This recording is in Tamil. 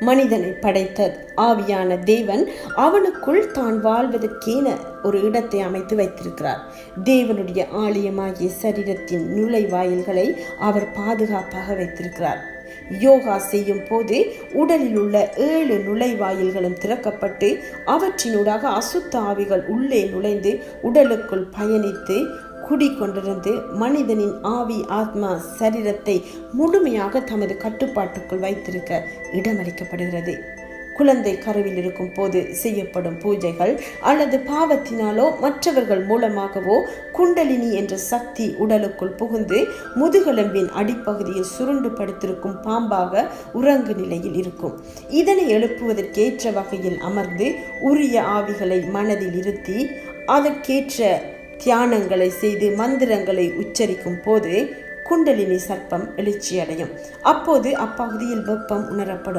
மனிதனை படைத்தது ஆவியான தேவன் அவனுக்குள் தான் வாழ்வதற்கேன ஒரு இடத்தை அமைத்து வைத்திருக்கிறார். தேவனுடைய ஆலயமாகிய சரீரத்தின் நுழைவாயில்களை அவர் பாதுகாப்பாக வைத்திருக்கிறார். யோகா செய்யும் போது உடலில் உள்ள ஏழு நுழைவாயில்களும் திறக்கப்பட்டு அவற்றினூடாக அசுத்த ஆவிகள் உள்ளே நுழைந்து உடலுக்குள் பயணித்து குடிக்கொண்டிருந்து மனிதனின் ஆவி ஆத்மா சரீரத்தை முழுமையாக தமது கட்டுப்பாட்டுக்குள் வைத்திருக்க இடமளிக்கப்படுகிறது. குழந்தை கருவில் இருக்கும் போது செய்யப்படும் பூஜைகள் அல்லது பாவத்தினாலோ மற்றவர்கள் மூலமாகவோ குண்டலினி என்ற சக்தி உடலுக்குள் புகுந்து முதுகெலும்பின் அடிப்பகுதியில் சுருண்டு படுத்திருக்கும் பாம்பாக உறங்கு நிலையில் இருக்கும். இதனை எழுப்புவதற்கேற்ற வகையில் அமர்ந்து உரிய ஆவிகளை மனதில் இருத்தி அதற்கேற்ற தியானங்களை செய்து மந்திரங்களை உச்சரிக்கும் போது குண்டலினி சர்ப்பம் எழுச்சியடையும். அப்போது அப்பகுதியில் வெப்பம் உணரப்படும்.